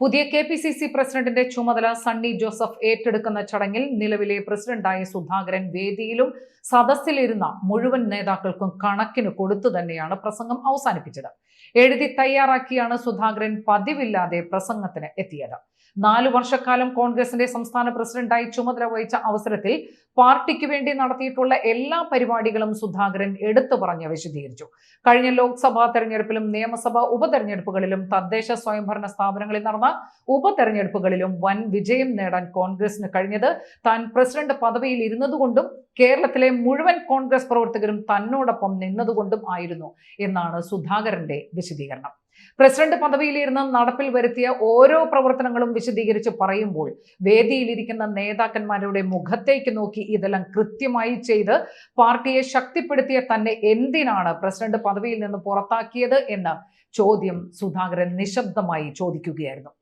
പുതിയ K P C C പ്രസിഡന്റിന്റെ ചുമതല സണ്ണി ജോസഫ് ഏറ്റെടുക്കുന്ന ചടങ്ങിൽ നിലവിലെ പ്രസിഡന്റായ സുധാകരൻ വേദിയിലും സദസ്സിലിരുന്ന മുഴുവൻ നേതാക്കൾക്കും കണക്കിന് കൊടുത്തു തന്നെയാണ് പ്രസംഗം അവസാനിപ്പിച്ചത്. എഴുതി തയ്യാറാക്കിയാണ് സുധാകരൻ പതിവില്ലാതെ പ്രസംഗത്തിന് എത്തിയത്. നാലു വർഷക്കാലം കോൺഗ്രസിന്റെ സംസ്ഥാന പ്രസിഡന്റായി ചുമതല വഹിച്ച അവസരത്തിൽ പാർട്ടിക്ക് വേണ്ടി നടത്തിയിട്ടുള്ള എല്ലാ പരിപാടികളും സുധാകരൻ എടുത്തു പറഞ്ഞ് വിശദീകരിച്ചു. കഴിഞ്ഞ ലോക്സഭാ തെരഞ്ഞെടുപ്പിലും നിയമസഭാ ഉപതെരഞ്ഞെടുപ്പുകളിലും തദ്ദേശ സ്വയംഭരണ സ്ഥാപനങ്ങളിൽ നടന്ന ഉപതെരഞ്ഞെടുപ്പുകളിലും വൻ വിജയം നേടാൻ കോൺഗ്രസിന് കഴിഞ്ഞത്. താൻ പ്രസിഡന്റ് പദവിയിൽ ഇരുന്നതുകൊണ്ടും കേരളത്തിലെ മുഴുവൻ കോൺഗ്രസ് പ്രവർത്തകരും തന്നോടൊപ്പം നിന്നതുകൊണ്ടും ആയിരുന്നു എന്നാണ് സുധാകരന്റെ വിശദീകരണം. പ്രസിഡന്റ് പദവിയിലിരുന്ന് നടപ്പിൽ വരുത്തിയ ഓരോ പ്രവർത്തനങ്ങളും വിശദീകരിച്ച് പറയുമ്പോൾ വേദിയിലിരിക്കുന്ന നേതാക്കന്മാരുടെ മുഖത്തേക്ക് നോക്കി ഇതെല്ലാം കൃത്യമായി ചെയ്ത് പാർട്ടിയെ ശക്തിപ്പെടുത്തിയ തന്നെ എന്തിനാണ് പ്രസിഡന്റ് പദവിയിൽ നിന്ന് പുറത്താക്കിയത് എന്ന ചോദ്യം സുധാകരൻ നിശബ്ദമായി ചോദിക്കുകയായിരുന്നു.